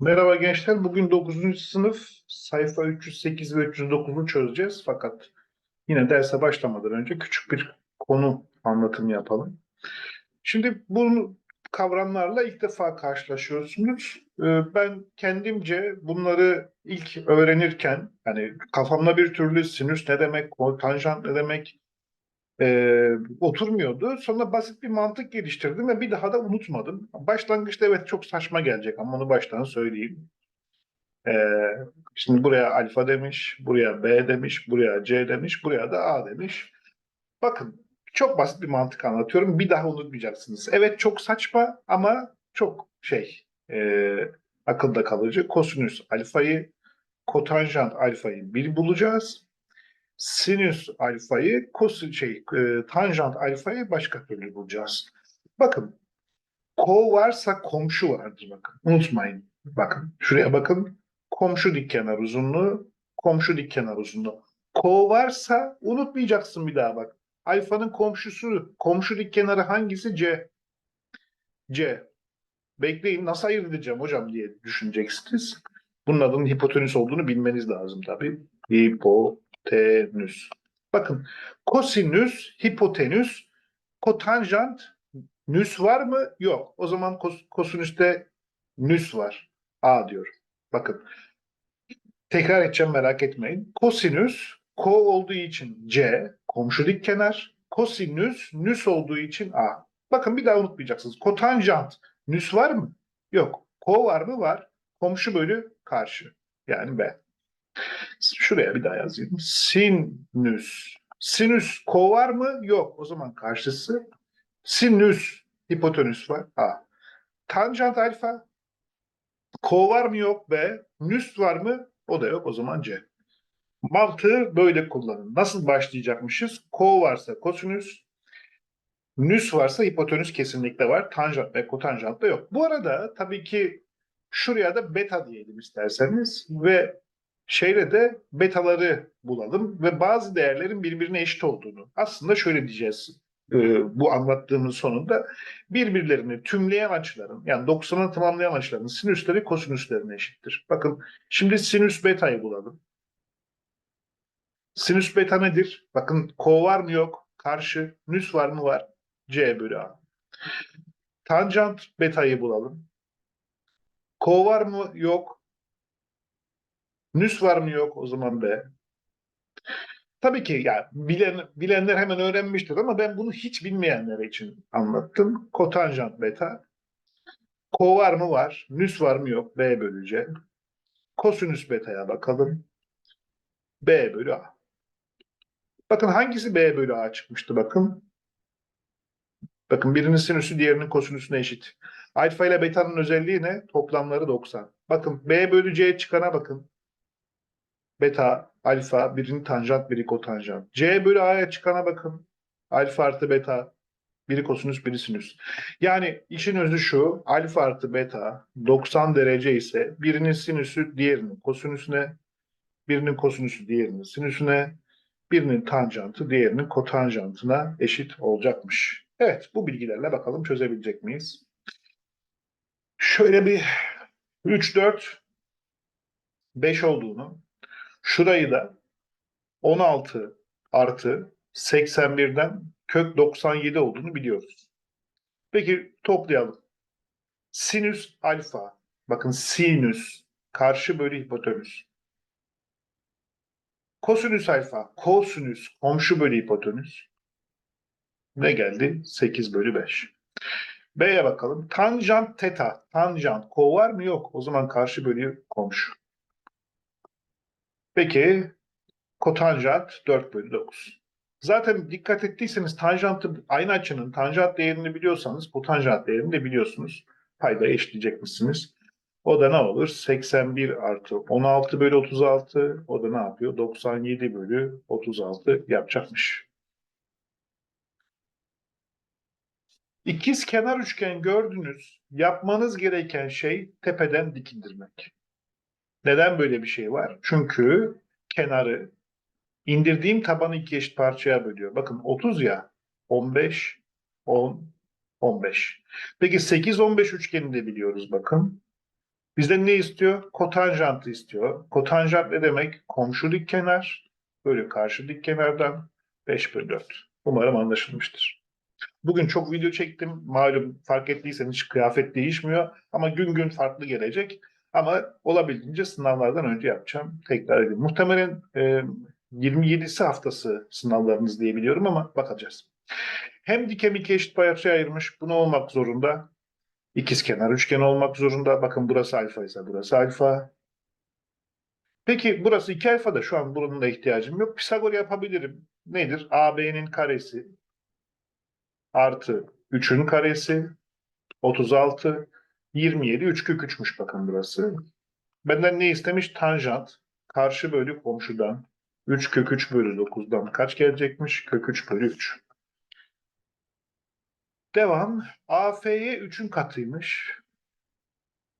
Merhaba gençler. Bugün 9. sınıf sayfa 308 ve 309'u çözeceğiz. Fakat yine derse başlamadan önce küçük bir konu anlatımı yapalım. Şimdi bu kavramlarla ilk defa karşılaşıyorsunuz. Ee, Ben kendimce bunları ilk öğrenirken hani kafamda bir türlü sinüs ne demek, tanjant ne demek e, oturmuyordu. Sonra basit bir mantık geliştirdim ve bir daha da unutmadım. Başlangıçta evet çok saçma gelecek ama onu baştan söyleyeyim. E, şimdi buraya alfa demiş, buraya B demiş, buraya C demiş, buraya da A demiş. Bakın çok basit bir mantık anlatıyorum. Bir daha unutmayacaksınız. Evet çok saçma ama çok şey e, akılda kalıcı. Kosinüs alfayı, kotanjant alfayı bir bulacağız sinüs alfayı, kosin şey, e, tanjant alfayı başka türlü bulacağız. Bakın, ko varsa komşu vardır bakın. Unutmayın. Bakın, şuraya bakın. Komşu dikkenar uzunluğu, komşu dikkenar uzunluğu. Ko varsa unutmayacaksın bir daha bak. Alfanın komşusu, komşu dikkenarı hangisi? C. C. Bekleyin nasıl ayırt edeceğim hocam diye düşüneceksiniz. Bunun adının hipotenüs olduğunu bilmeniz lazım tabii. Hipo hipotenüs. Bakın kosinüs, hipotenüs, kotanjant, nüs var mı? Yok. O zaman kos, kosinüste nüs var. A diyor. Bakın. Tekrar edeceğim merak etmeyin. Kosinüs, ko olduğu için C, komşu dik kenar. Kosinüs, nüs olduğu için A. Bakın bir daha unutmayacaksınız. Kotanjant, nüs var mı? Yok. Ko var mı? Var. Komşu bölü karşı. Yani B. Şuraya bir daha yazayım. Sinüs. Sinüs ko var mı? Yok. O zaman karşısı sinüs hipotenüs var. A. Tanjant alfa. Ko var mı? Yok. B. Nüs var mı? O da yok. O zaman C. Mantığı böyle kullanın. Nasıl başlayacakmışız? Ko varsa kosinüs, nüs varsa hipotenüs kesinlikle var. Tanjant ve kotanjant da yok. Bu arada tabii ki şuraya da beta diyelim isterseniz ve şeyle de betaları bulalım ve bazı değerlerin birbirine eşit olduğunu. Aslında şöyle diyeceğiz e, bu anlattığımın sonunda birbirlerini tümleyen açıların yani 90'ı tamamlayan açıların sinüsleri kosinüslerine eşittir. Bakın şimdi sinüs betayı bulalım. Sinüs beta nedir? Bakın ko var mı yok? Karşı. Nüs var mı var? C bölü A. Tanjant betayı bulalım. Ko var mı? Yok. Nüs var mı yok o zaman B. Tabii ki yani bilen, bilenler hemen öğrenmiştir ama ben bunu hiç bilmeyenler için anlattım. Kotanjant beta. Ko var mı var. Nüs var mı yok. B bölü C. Kosinüs beta'ya bakalım. B bölü A. Bakın hangisi B bölü A çıkmıştı bakın. Bakın birinin sinüsü diğerinin kosinüsüne eşit. Alfa ile beta'nın özelliği ne? Toplamları 90. Bakın B bölü C çıkana bakın beta, alfa, birinin tanjant, biri kotanjant. C bölü A'ya çıkana bakın. Alfa artı beta, biri kosinüs, biri sinüs. Yani işin özü şu, alfa artı beta 90 derece ise birinin sinüsü diğerinin kosinüsüne, birinin kosinüsü diğerinin sinüsüne, birinin tanjantı diğerinin kotanjantına eşit olacakmış. Evet, bu bilgilerle bakalım çözebilecek miyiz? Şöyle bir 3, 4, 5 olduğunu, Şurayı da 16 artı 81'den kök 97 olduğunu biliyoruz. Peki toplayalım. Sinüs alfa. Bakın sinüs karşı bölü hipotenüs. Kosinüs alfa, kosinüs komşu bölü hipotenüs. Ne geldi? 8 bölü 5. B'ye bakalım. Tanjant teta. Tanjant. Ko var mı? Yok. O zaman karşı bölü komşu. Peki kotanjant 4 bölü 9. Zaten dikkat ettiyseniz tanjantı aynı açının tanjant değerini biliyorsanız kotanjant değerini de biliyorsunuz. Payda eşleyecekmişsiniz. O da ne olur? 81 artı 16 bölü 36. O da ne yapıyor? 97 bölü 36 yapacakmış. İkiz kenar üçgen gördünüz. Yapmanız gereken şey tepeden dik indirmek. Neden böyle bir şey var? Çünkü kenarı indirdiğim tabanı iki eşit parçaya bölüyor. Bakın 30 ya 15, 10, 15. Peki 8, 15 üçgeni de biliyoruz bakın. Bizden ne istiyor? Kotanjantı istiyor. Kotanjant ne demek? Komşu dik kenar bölü karşı dik kenardan 5 bölü 4. Umarım anlaşılmıştır. Bugün çok video çektim. Malum fark ettiyseniz hiç kıyafet değişmiyor. Ama gün gün farklı gelecek. Ama olabildiğince sınavlardan önce yapacağım. Tekrar edeyim. Muhtemelen e, 27'si haftası sınavlarınız diye biliyorum ama bakacağız. Hem dik hem iki eşit parçaya ayırmış. Bunu olmak zorunda. İkizkenar üçgen olmak zorunda. Bakın burası alfa ise burası alfa. Peki burası 2 alfa da şu an bunun da ihtiyacım yok. Pisagor yapabilirim. Nedir? AB'nin karesi artı 3'ün karesi 36 27 3 kök 3'müş bakın burası. Benden ne istemiş? Tanjant karşı bölü komşudan 3 kök 3 bölü 9'dan kaç gelecekmiş? Kök 3 bölü 3. Devam. AF'ye 3'ün katıymış.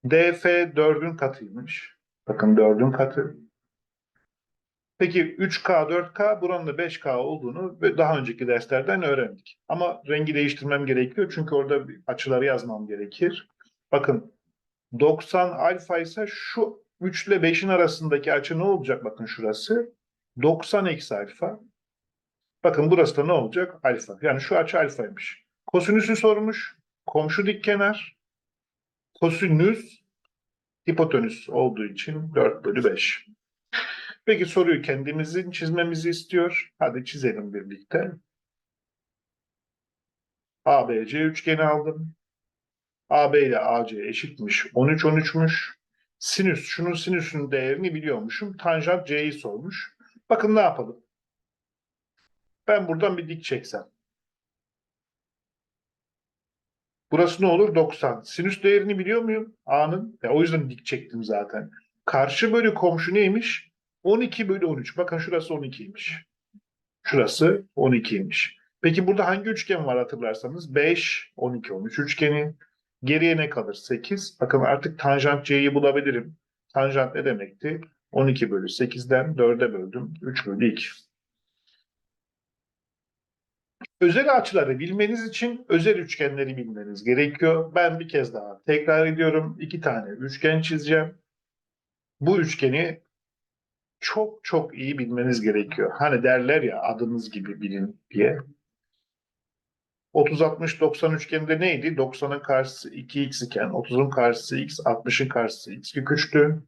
DF 4'ün katıymış. Bakın 4'ün katı. Peki 3K, 4K buranın da 5K olduğunu daha önceki derslerden öğrendik. Ama rengi değiştirmem gerekiyor çünkü orada açıları yazmam gerekir. Bakın 90 alfa ise şu 3 ile 5'in arasındaki açı ne olacak? Bakın şurası. 90 eksi alfa. Bakın burası da ne olacak? Alfa. Yani şu açı alfaymış. Kosinüsü sormuş. Komşu dik kenar. Kosinüs hipotenüs olduğu için 4 bölü 5. Peki soruyu kendimizin çizmemizi istiyor. Hadi çizelim birlikte. ABC üçgeni aldım. AB ile AC eşitmiş. 13 13'müş. Sinüs, şunun sinüsün değerini biliyormuşum. Tanjant C'yi sormuş. Bakın ne yapalım. Ben buradan bir dik çeksem. Burası ne olur? 90. Sinüs değerini biliyor muyum? A'nın. Ya o yüzden dik çektim zaten. Karşı bölü komşu neymiş? 12 bölü 13. Bakın şurası 12'ymiş. Şurası 12'ymiş. Peki burada hangi üçgen var hatırlarsanız? 5, 12, 13 üçgeni. Geriye ne kalır? 8. Bakın artık tanjant C'yi bulabilirim. Tanjant ne demekti? 12 bölü 8'den 4'e böldüm. 3 bölü 2. Özel açıları bilmeniz için özel üçgenleri bilmeniz gerekiyor. Ben bir kez daha tekrar ediyorum. İki tane üçgen çizeceğim. Bu üçgeni çok çok iyi bilmeniz gerekiyor. Hani derler ya adınız gibi bilin diye. 30-60-90 üçgeninde neydi? 90'ın karşısı 2x iken 30'un karşısı x, 60'ın karşısı x 3'tü.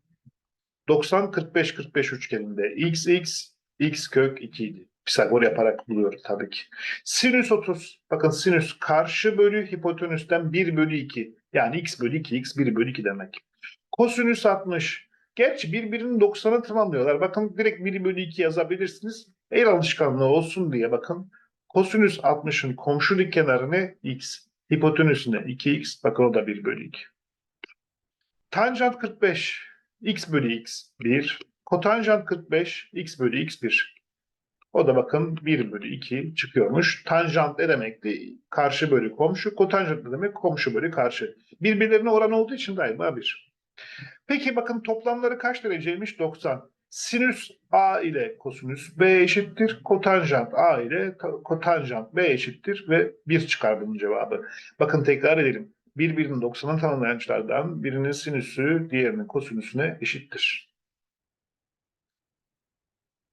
90-45-45 üçgeninde x x, x kök 2 idi. Pisagor yaparak buluyoruz tabii ki. Sinüs 30. Bakın sinüs karşı bölü hipotenüsten 1 bölü 2. Yani x bölü 2, x 1 bölü 2 demek. Kosinüs 60. Gerçi birbirinin 90'ı tamamlıyorlar. Bakın direkt 1 bölü 2 yazabilirsiniz. El alışkanlığı olsun diye bakın. Kosinüs 60'ın komşu dik kenarı x. Hipotenüsüne 2x. Bakın o da 1 bölü 2. Tanjant 45. x bölü x 1. Kotanjant 45. x bölü x 1. O da bakın 1 bölü 2 çıkıyormuş. Tanjant ne demekti? Karşı bölü komşu. Kotanjant ne demek? Komşu bölü karşı. Birbirlerine oran olduğu için daima 1. Peki bakın toplamları kaç dereceymiş? 90. Sinüs A ile kosinüs B eşittir. Kotanjant A ile kotanjant B eşittir ve 1 çıkar bunun cevabı. Bakın tekrar edelim. Birbirinin 90'ını tanımlayan birinin sinüsü diğerinin kosinüsüne eşittir.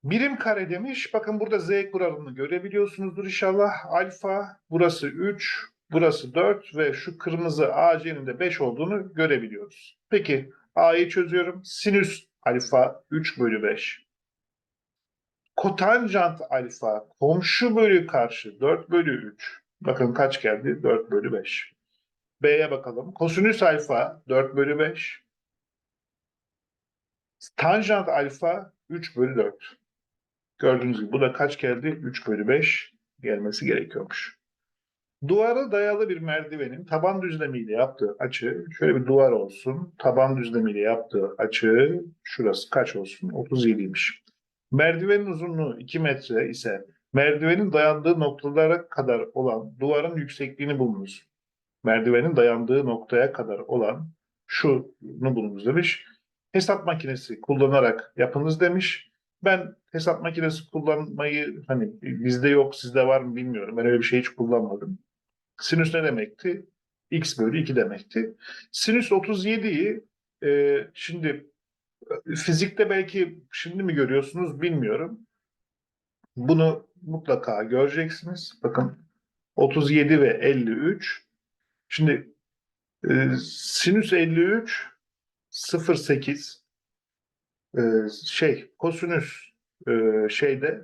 Birim kare demiş. Bakın burada z kuralını görebiliyorsunuzdur inşallah. Alfa burası 3, burası 4 ve şu kırmızı AC'nin de 5 olduğunu görebiliyoruz. Peki A'yı çözüyorum. Sinüs alfa 3 bölü 5. Kotanjant alfa komşu bölü karşı 4 bölü 3. Bakın kaç geldi? 4 bölü 5. B'ye bakalım. Kosinüs alfa 4 bölü 5. Tanjant alfa 3 bölü 4. Gördüğünüz gibi bu da kaç geldi? 3 bölü 5 gelmesi gerekiyormuş. Duvara dayalı bir merdivenin taban düzlemiyle yaptığı açı, şöyle bir duvar olsun. Taban düzlemiyle yaptığı açı, şurası kaç olsun? 37'ymiş. Merdivenin uzunluğu 2 metre ise merdivenin dayandığı noktalara kadar olan duvarın yüksekliğini bulunuz. Merdivenin dayandığı noktaya kadar olan şunu bulunuz demiş. Hesap makinesi kullanarak yapınız demiş. Ben hesap makinesi kullanmayı hani bizde yok sizde var mı bilmiyorum. Ben öyle bir şey hiç kullanmadım. Sinüs ne demekti? X bölü 2 demekti. Sinüs 37'yi e, şimdi e, fizikte belki şimdi mi görüyorsunuz bilmiyorum. Bunu mutlaka göreceksiniz. Bakın 37 ve 53. Şimdi e, sinüs 53 0.8 e, şey kosinüs e, şeyde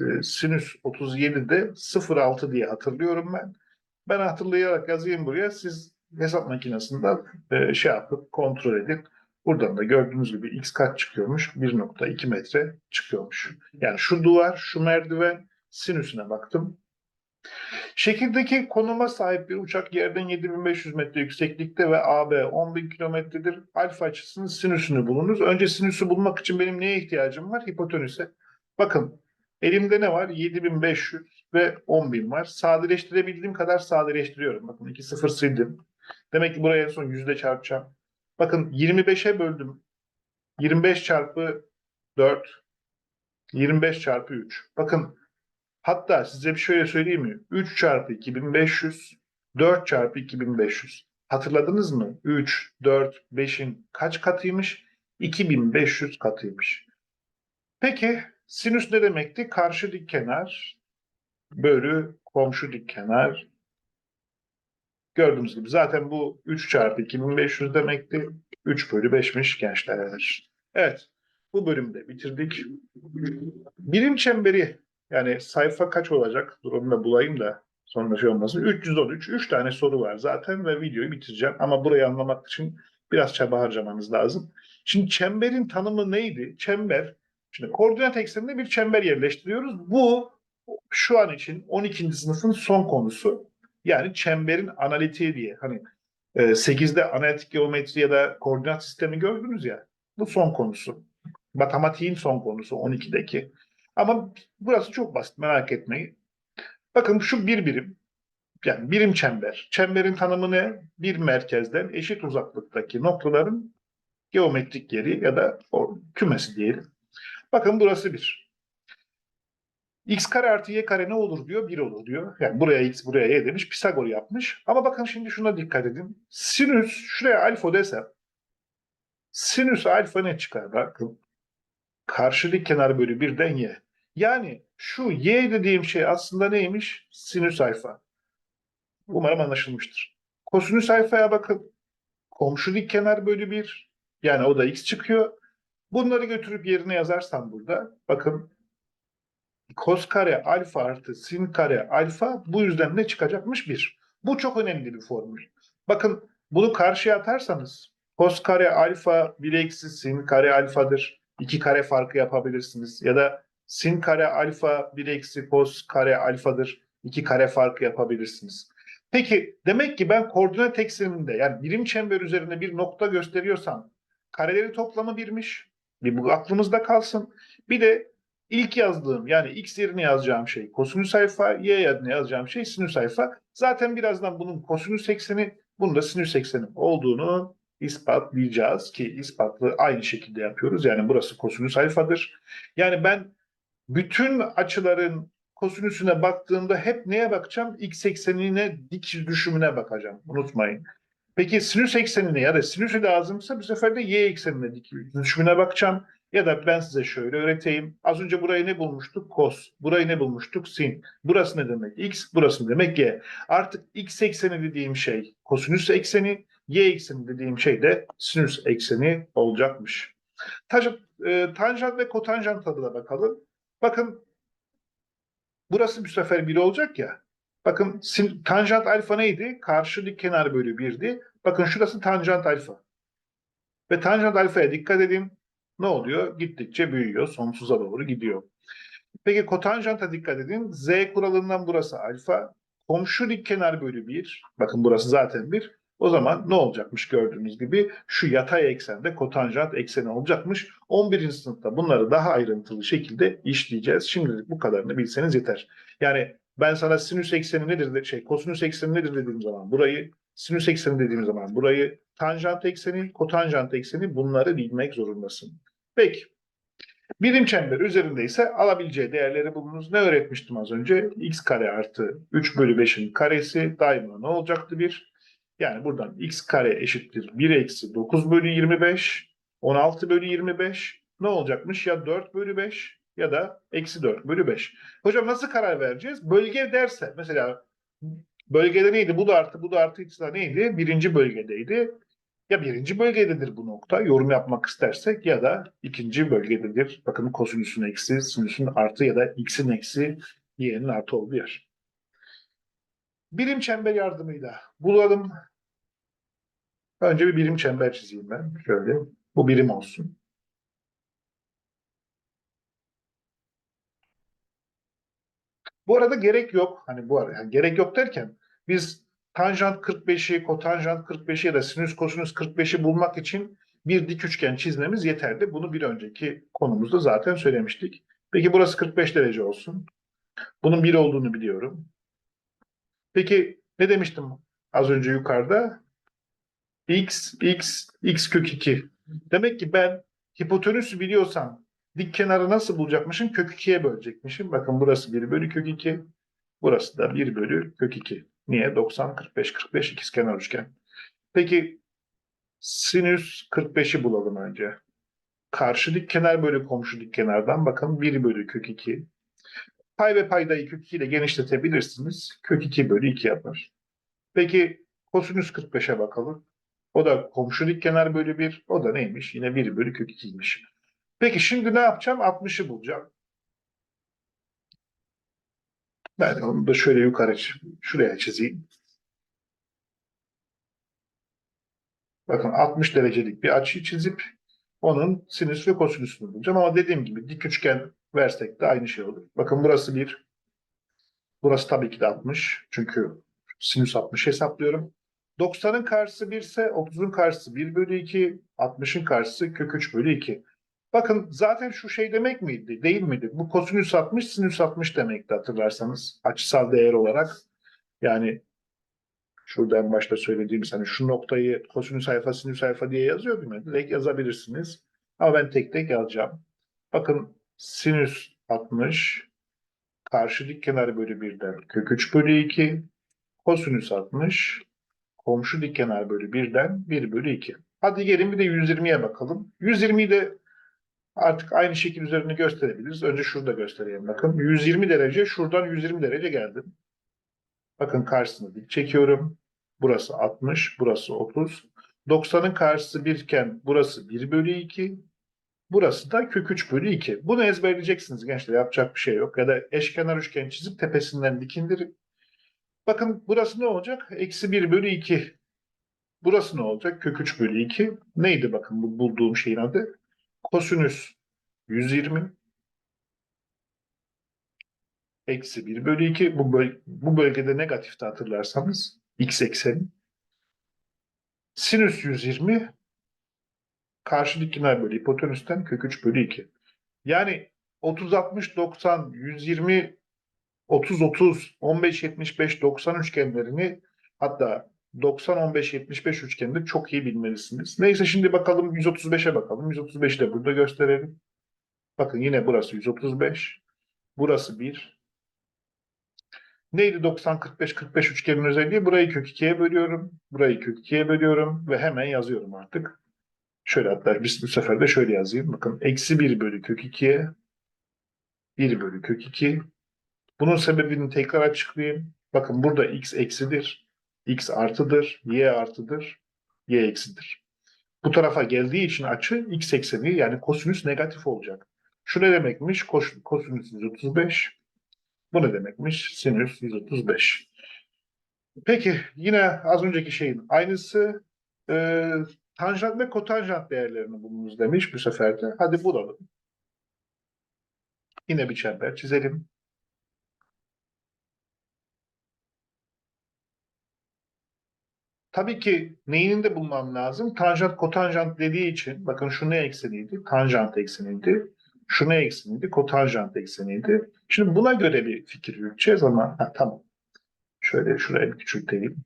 e, sinüs 37'de 0.6 diye hatırlıyorum ben. Ben hatırlayarak yazayım buraya. Siz hesap makinesinden e, şey yapıp kontrol edin. Buradan da gördüğünüz gibi x kaç çıkıyormuş? 1.2 metre çıkıyormuş. Yani şu duvar, şu merdiven sinüsüne baktım. Şekildeki konuma sahip bir uçak yerden 7500 metre yükseklikte ve AB 10.000 kilometredir. Alfa açısının sinüsünü bulunuz. Önce sinüsü bulmak için benim neye ihtiyacım var? Hipotenüse. Bakın elimde ne var? 7500 ve 10.000 var. Sadeleştirebildiğim kadar sadeleştiriyorum. Bakın 2 sıfır sildim. Demek ki buraya en son yüzde çarpacağım. Bakın 25'e böldüm. 25 çarpı 4. 25 çarpı 3. Bakın hatta size bir şöyle söyleyeyim mi? 3 çarpı 2500. 4 çarpı 2500. Hatırladınız mı? 3, 4, 5'in kaç katıymış? 2500 katıymış. Peki sinüs ne demekti? Karşı dik kenar bölü komşu dik kenar. Gördüğünüz gibi zaten bu 3 çarpı 2500 demekti. 3 bölü 5'miş gençler. Evet bu bölümü de bitirdik. Birim çemberi yani sayfa kaç olacak? Dur onu da bulayım da sonra şey olmasın. 313. 3 tane soru var zaten ve videoyu bitireceğim. Ama burayı anlamak için biraz çaba harcamanız lazım. Şimdi çemberin tanımı neydi? Çember, şimdi koordinat ekseninde bir çember yerleştiriyoruz. Bu şu an için 12. sınıfın son konusu. Yani çemberin analitiği diye. Hani e, 8'de analitik geometri ya da koordinat sistemi gördünüz ya. Bu son konusu. Matematiğin son konusu 12'deki. Ama burası çok basit merak etmeyin. Bakın şu bir birim. Yani birim çember. Çemberin tanımı ne? Bir merkezden eşit uzaklıktaki noktaların geometrik yeri ya da o kümesi diyelim. Bakın burası bir. X kare artı y kare ne olur diyor? 1 olur diyor. Yani buraya x buraya y demiş. Pisagor yapmış. Ama bakın şimdi şuna dikkat edin. Sinüs şuraya alfa desem sinüs alfa ne çıkar? Bakın karşı kenar bölü 1'den y. Yani şu y dediğim şey aslında neymiş? Sinüs alfa. Umarım anlaşılmıştır. Kosinüs alfaya bakın. Komşu dik kenar bölü 1. Yani o da x çıkıyor. Bunları götürüp yerine yazarsam burada bakın kos kare alfa artı sin kare alfa bu yüzden ne çıkacakmış? 1. Bu çok önemli bir formül. Bakın bunu karşıya atarsanız kos kare alfa 1 eksi sin kare alfadır. 2 kare farkı yapabilirsiniz. Ya da sin kare alfa 1 eksi kos kare alfadır. 2 kare farkı yapabilirsiniz. Peki demek ki ben koordinat ekseninde yani birim çember üzerinde bir nokta gösteriyorsam kareleri toplamı birmiş. Bir bu aklımızda kalsın. Bir de ilk yazdığım yani x yerine yazacağım şey kosinüs alfa, y yerine yazacağım şey sinüs alfa. Zaten birazdan bunun kosinüs ekseni, bunun da sinüs ekseni olduğunu ispatlayacağız ki ispatlı aynı şekilde yapıyoruz. Yani burası kosinüs alfadır. Yani ben bütün açıların kosinüsüne baktığımda hep neye bakacağım? X eksenine dik düşümüne bakacağım. Unutmayın. Peki sinüs eksenine ya da sinüsü lazımsa bu sefer de y eksenine dik düşümüne bakacağım. Ya da ben size şöyle öğreteyim. Az önce burayı ne bulmuştuk? Kos. Burayı ne bulmuştuk? Sin. Burası ne demek? X. Burası ne demek? Y. Artık x ekseni dediğim şey kosinüs ekseni. Y ekseni dediğim şey de sinüs ekseni olacakmış. Tanjant, e, tanjant ve kotanjant adına bakalım. Bakın burası bir sefer 1 olacak ya. Bakın sin, tanjant alfa neydi? Karşı dik kenar bölü 1'di. Bakın şurası tanjant alfa. Ve tanjant alfaya dikkat edin. Ne oluyor? Gittikçe büyüyor. Sonsuza doğru gidiyor. Peki kotanjanta dikkat edin. Z kuralından burası alfa. Komşu dik kenar bölü 1. Bakın burası zaten 1. O zaman ne olacakmış gördüğünüz gibi şu yatay eksende kotanjant ekseni olacakmış. 11. sınıfta bunları daha ayrıntılı şekilde işleyeceğiz. Şimdilik bu kadarını bilseniz yeter. Yani ben sana sinüs ekseni nedir de şey kosinüs ekseni nedir dediğim zaman burayı sinüs ekseni dediğim zaman burayı tanjant ekseni, kotanjant ekseni bunları bilmek zorundasın. Peki. Birim çember üzerinde ise alabileceği değerleri bulunuz. Ne öğretmiştim az önce? x kare artı 3 bölü 5'in karesi daima ne olacaktı bir? Yani buradan x kare eşittir 1 eksi 9 bölü 25, 16 bölü 25 ne olacakmış? Ya 4 bölü 5 ya da eksi 4 bölü 5. Hocam nasıl karar vereceğiz? Bölge derse mesela bölgede neydi? Bu da artı bu da artı da neydi? Birinci bölgedeydi. Ya birinci bölgededir bu nokta yorum yapmak istersek ya da ikinci bölgededir. Bakın kosinüsün eksi, sinüsün artı ya da x'in eksi, y'nin artı olduğu yer. Birim çember yardımıyla bulalım. Önce bir birim çember çizeyim ben. Şöyle. Bu birim olsun. Bu arada gerek yok. Hani bu arada yani gerek yok derken biz tanjant 45'i, kotanjant 45'i ya da sinüs kosinüs 45'i bulmak için bir dik üçgen çizmemiz yeterli. Bunu bir önceki konumuzda zaten söylemiştik. Peki burası 45 derece olsun. Bunun 1 olduğunu biliyorum. Peki ne demiştim az önce yukarıda? x, x, x kök 2. Demek ki ben hipotenüsü biliyorsam dik kenarı nasıl bulacakmışım? Kök 2'ye bölecekmişim. Bakın burası 1 bölü kök 2. Burası da 1 bölü kök 2. Niye? 90, 45, 45 ikizkenar üçgen. Peki sinüs 45'i bulalım önce. Karşı dik kenar bölü komşu dik kenardan bakın 1 bölü kök 2. Pay ve paydayı kök 2 ile genişletebilirsiniz. Kök 2 bölü 2 yapar. Peki kosinüs 45'e bakalım. O da komşu dik kenar bölü 1. O da neymiş? Yine 1 bölü kök 2'ymiş. Peki şimdi ne yapacağım? 60'ı bulacağım. Ben onu da şöyle yukarı şuraya çizeyim. Bakın 60 derecelik bir açıyı çizip onun sinüs ve kosinüsünü bulacağım. Ama dediğim gibi dik üçgen versek de aynı şey olur. Bakın burası 1. Burası tabii ki de 60. Çünkü sinüs 60 hesaplıyorum. 90'ın karşısı 1 ise 30'un karşısı 1 bölü 2, 60'ın karşısı kök 3 bölü 2. Bakın zaten şu şey demek miydi? Değil miydi? Bu kosinüs 60, sinüs 60 demekti hatırlarsanız. Açısal değer olarak. Yani şurada en başta söylediğimiz hani şu noktayı kosinüs alfa, sinüs alfa diye yazıyordum ya. Direkt yazabilirsiniz. Ama ben tek tek yazacağım. Bakın sinüs 60, karşı dik kenar bölü 1'den kök 3 bölü 2, kosinüs 60, komşu dik kenar bölü 1'den 1 bölü 2. Hadi gelin bir de 120'ye bakalım. 120'yi de artık aynı şekil üzerinde gösterebiliriz. Önce şurada göstereyim bakın. 120 derece şuradan 120 derece geldim. Bakın karşısını dik çekiyorum. Burası 60, burası 30. 90'ın karşısı 1 iken burası 1 bölü 2. Burası da kök 3 bölü 2. Bunu ezberleyeceksiniz gençler. Yapacak bir şey yok. Ya da eşkenar üçgen çizip tepesinden dik indirin. Bakın burası ne olacak? Eksi 1 bölü 2. Burası ne olacak? Kök 3 bölü 2. Neydi bakın bu bulduğum şeyin adı? Kosinüs 120 eksi 1 bölü 2. Bu, böl bu bölgede negatifti hatırlarsanız. X ekseni. Sinüs 120 karşı dik kenar bölü hipotenüsten kök 3 bölü 2. Yani 30 60 90 120 30 30 15 75 90 üçgenlerini hatta 90 15 75 üçgenini çok iyi bilmelisiniz. Neyse şimdi bakalım 135'e bakalım. 135'i de burada gösterelim. Bakın yine burası 135. Burası 1. Neydi 90 45 45 üçgenin özelliği? Burayı kök 2'ye bölüyorum. Burayı kök 2'ye bölüyorum ve hemen yazıyorum artık. Şöyle hatta bir, bu sefer de şöyle yazayım. Bakın eksi 1 bölü kök 2'ye 1 bölü kök 2. Bunun sebebini tekrar açıklayayım. Bakın burada x eksidir. X artıdır. y artıdır. y eksidir. Bu tarafa geldiği için açı x ekseni yani kosinüs negatif olacak. Şu ne demekmiş? Kos, kosinüs 135. Bu ne demekmiş? Sinüs 135. Peki yine az önceki şeyin aynısı. Ee, tanjant ve kotanjant değerlerini bulunuz demiş bu sefer de. Hadi bulalım. Yine bir çember çizelim. Tabii ki neyini de bulmam lazım? Tanjant kotanjant dediği için bakın şu ne ekseniydi? Tanjant ekseniydi. Şu ne ekseniydi? Kotanjant ekseniydi. Şimdi buna göre bir fikir yürüteceğiz ama ha, tamam. Şöyle şuraya bir küçülteyim.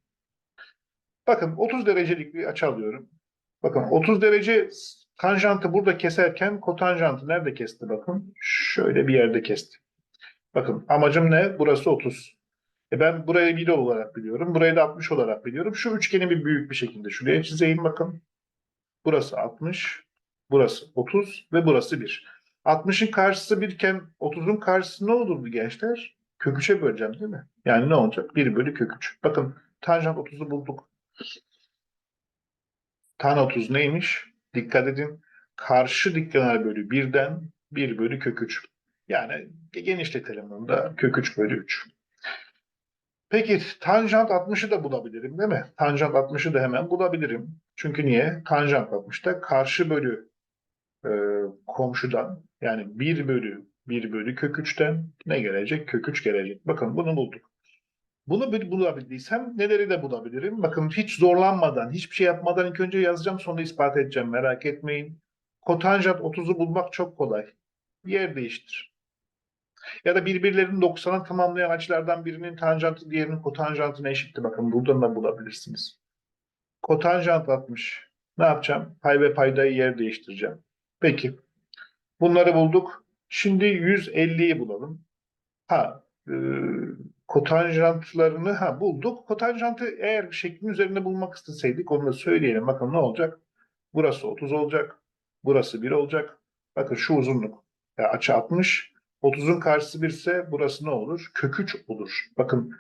Bakın 30 derecelik bir açı alıyorum. Bakın 30 derece tanjantı burada keserken kotanjantı nerede kesti bakın? Şöyle bir yerde kesti. Bakın amacım ne? Burası 30. E ben burayı 1 olarak biliyorum. Burayı da 60 olarak biliyorum. Şu üçgeni bir büyük bir şekilde şuraya çizeyim bakın. Burası 60, burası 30 ve burası 1. 60'ın karşısı 1 iken 30'un karşısı ne olurdu gençler? Kök 3'e böleceğim değil mi? Yani ne olacak? 1 bölü kök 3. Bakın tanjant 30'u bulduk. Tan 30 neymiş? Dikkat edin. Karşı dikkenar bölü 1'den 1 bölü kök 3. Yani genişletelim bunu da kök 3 bölü 3. Peki tanjant 60'ı da bulabilirim değil mi? Tanjant 60'ı da hemen bulabilirim. Çünkü niye? Tanjant 60'da karşı bölü e, komşudan yani 1 bölü 1 bölü kök 3'ten ne gelecek? Kök 3 gelecek. Bakın bunu bulduk. Bunu bir bulabildiysem neleri de bulabilirim? Bakın hiç zorlanmadan, hiçbir şey yapmadan ilk önce yazacağım sonra ispat edeceğim. Merak etmeyin. Kotanjant 30'u bulmak çok kolay. Yer değiştir. Ya da birbirlerinin 90'a tamamlayan açılardan birinin tanjantı diğerinin kotanjantına eşitti. Bakın buradan da bulabilirsiniz. Kotanjant 60. Ne yapacağım? Pay ve paydayı yer değiştireceğim. Peki. Bunları bulduk. Şimdi 150'yi bulalım. Ha, e, kotanjantlarını ha bulduk. Kotanjantı eğer şeklin üzerinde bulmak isteseydik onu da söyleyelim. Bakın ne olacak? Burası 30 olacak. Burası 1 olacak. Bakın şu uzunluk. Ya açı 60. 30'un karşısı 1 ise burası ne olur? Kök 3 olur. Bakın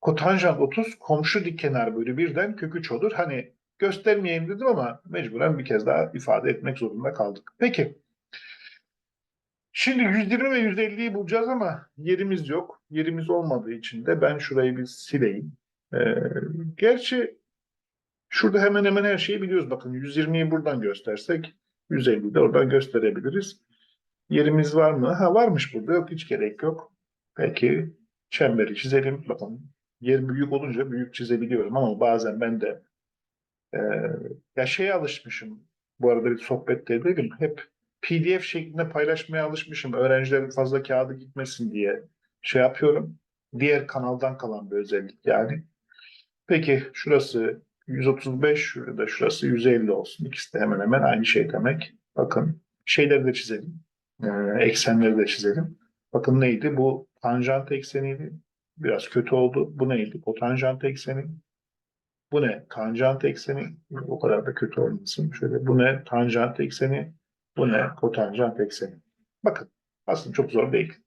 kotanjant 30 komşu dik kenar bölü 1'den kök 3 olur. Hani göstermeyeyim dedim ama mecburen bir kez daha ifade etmek zorunda kaldık. Peki. Şimdi 120 ve 150'yi bulacağız ama yerimiz yok. Yerimiz olmadığı için de ben şurayı bir sileyim. Ee, gerçi şurada hemen hemen her şeyi biliyoruz. Bakın 120'yi buradan göstersek 150'yi de oradan gösterebiliriz. Yerimiz var mı? Ha varmış burada. Yok hiç gerek yok. Peki çemberi çizelim. Bakın yer büyük olunca büyük çizebiliyorum ama bazen ben de e, ya şeye alışmışım. Bu arada bir sohbette değilim. Hep PDF şeklinde paylaşmaya alışmışım. Öğrencilerin fazla kağıdı gitmesin diye şey yapıyorum. Diğer kanaldan kalan bir özellik yani. Peki şurası 135, şurada şurası 150 olsun. İkisi de hemen hemen aynı şey demek. Bakın şeyleri de çizelim. Ee, eksenleri de çizelim. Bakın neydi? Bu tanjant ekseniydi. Biraz kötü oldu. Bu neydi? Kotanjant ekseni. Bu ne? Tanjant ekseni. O kadar da kötü olmasın. Şöyle bu ne? Tanjant ekseni. Bu ne? Kotanjant ekseni. Bakın aslında çok zor değil.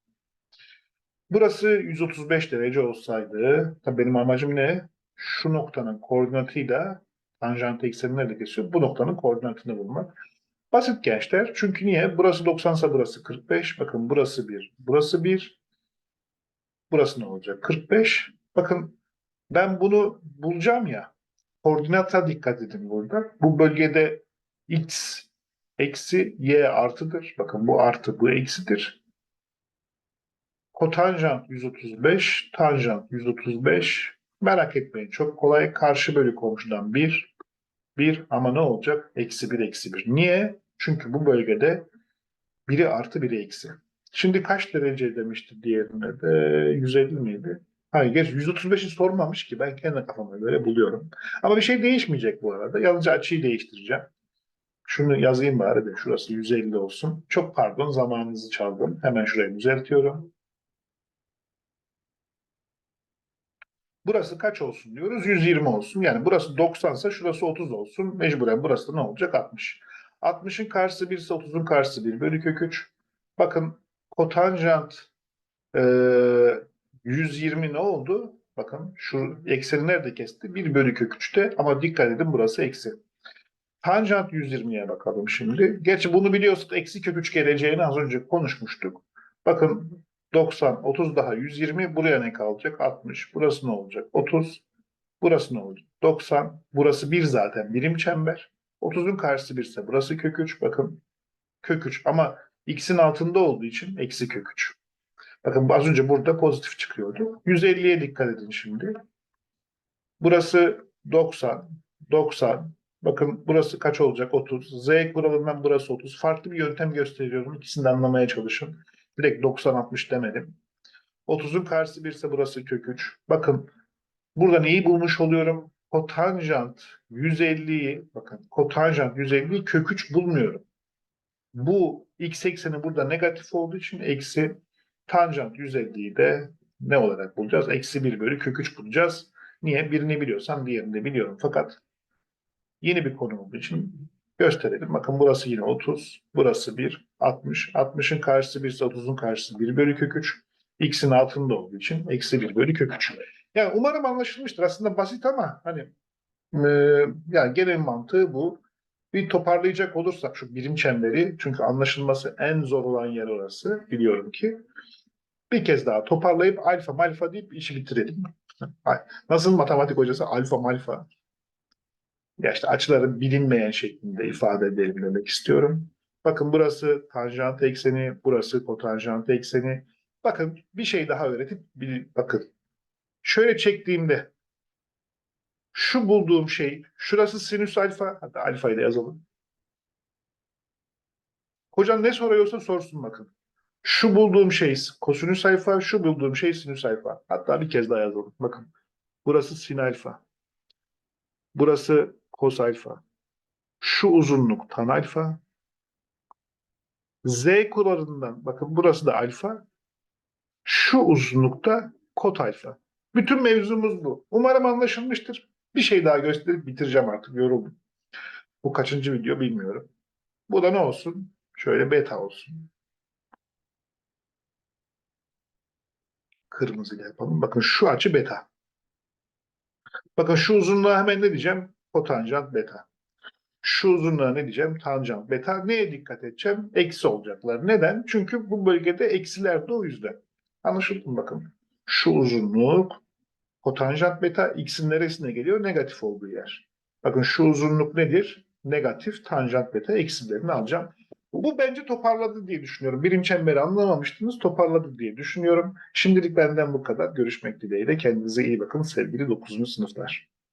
Burası 135 derece olsaydı, tabii benim amacım ne? Şu noktanın koordinatıyla tanjant ekseni nerede kesiyor? Bu noktanın koordinatını bulmak. Basit gençler. Çünkü niye? Burası 90 ise burası 45. Bakın burası 1. Burası 1. Burası ne olacak? 45. Bakın ben bunu bulacağım ya. Koordinata dikkat edin burada. Bu bölgede x eksi y artıdır. Bakın bu artı bu eksidir. Kotanjant 135, tanjant 135. Merak etmeyin çok kolay. Karşı bölü komşudan 1. 1 ama ne olacak? Eksi 1 eksi 1. Niye? Çünkü bu bölgede biri artı biri eksi. Şimdi kaç derece demişti diğerine de 150 miydi? Hayır geç 135'i sormamış ki ben kendi kafama göre buluyorum. Ama bir şey değişmeyecek bu arada. Yalnızca açıyı değiştireceğim. Şunu yazayım bari de şurası 150 olsun. Çok pardon zamanınızı çaldım. Hemen şurayı düzeltiyorum. Burası kaç olsun diyoruz? 120 olsun. Yani burası 90 ise şurası 30 olsun. Mecburen burası ne olacak? 60. 60'ın karşısı 1 ise 30'un karşısı 1 bölü kök 3. Bakın kotanjant e, 120 ne oldu? Bakın şu ekseni nerede kesti? 1 bölü kök 3'te ama dikkat edin burası eksi. Tanjant 120'ye bakalım şimdi. Gerçi bunu biliyorsak eksi kök 3 geleceğini az önce konuşmuştuk. Bakın 90, 30 daha 120. Buraya ne kalacak? 60. Burası ne olacak? 30. Burası ne olacak? 90. Burası 1 zaten. Birim çember. 30'un karşısı 1 ise burası kök 3. Bakın kök 3 ama x'in altında olduğu için eksi kök 3. Bakın az önce burada pozitif çıkıyordu. 150'ye dikkat edin şimdi. Burası 90, 90. Bakın burası kaç olacak? 30. Z kuralından burası 30. Farklı bir yöntem gösteriyorum. İkisini de anlamaya çalışın. Direkt 90-60 demedim. 30'un karşısı 1 ise burası kök 3. Bakın burada neyi bulmuş oluyorum? Kotanjant 150'yi bakın kotanjant 150'yi kök 3 bulmuyorum. Bu x ekseni burada negatif olduğu için eksi tanjant 150'yi de Ne olarak bulacağız? Eksi 1 bölü kök 3 bulacağız. Niye? Birini biliyorsam diğerini de biliyorum. Fakat yeni bir konu olduğu için gösterelim. Bakın burası yine 30, burası 1, 60. 60'ın karşısı 1 ise 30'un karşısı 1 bölü kök 3. X'in altında olduğu için eksi 1 bölü kök 3. Yani umarım anlaşılmıştır. Aslında basit ama hani e, yani genel mantığı bu. Bir toparlayacak olursak şu birim çemberi çünkü anlaşılması en zor olan yer orası biliyorum ki. Bir kez daha toparlayıp alfa malfa deyip işi bitirelim. Nasıl matematik hocası alfa malfa? Ya işte açıların bilinmeyen şeklinde ifade edelim demek istiyorum. Bakın burası tanjant ekseni, burası kotanjant ekseni. Bakın bir şey daha öğretip bakın. Şöyle çektiğimde şu bulduğum şey, şurası sinüs alfa, hatta alfayı da yazalım. Hocam ne soruyorsa sorsun bakın. Şu bulduğum şey kosinüs alfa, şu bulduğum şey sinüs alfa. Hatta bir kez daha yazalım. Bakın. Burası sin alfa. Burası kos alfa. Şu uzunluk tan alfa. Z kuralından bakın burası da alfa. Şu uzunlukta kot alfa. Bütün mevzumuz bu. Umarım anlaşılmıştır. Bir şey daha gösterip bitireceğim artık. Yoruldum. Bu kaçıncı video bilmiyorum. Bu da ne olsun? Şöyle beta olsun. Kırmızıyla yapalım. Bakın şu açı beta. Bakın şu uzunluğa hemen ne diyeceğim? Kotanjant beta. Şu uzunluğa ne diyeceğim? Tanjant beta. Neye dikkat edeceğim? Eksi olacaklar. Neden? Çünkü bu bölgede eksiler de o yüzden. Anlaşıldı mı bakın? Şu uzunluk kotanjant beta x'in neresine geliyor? Negatif olduğu yer. Bakın şu uzunluk nedir? Negatif tanjant beta eksilerini alacağım. Bu bence toparladı diye düşünüyorum. Birim çemberi anlamamıştınız, toparladı diye düşünüyorum. Şimdilik benden bu kadar. Görüşmek dileğiyle. Kendinize iyi bakın sevgili 9. sınıflar.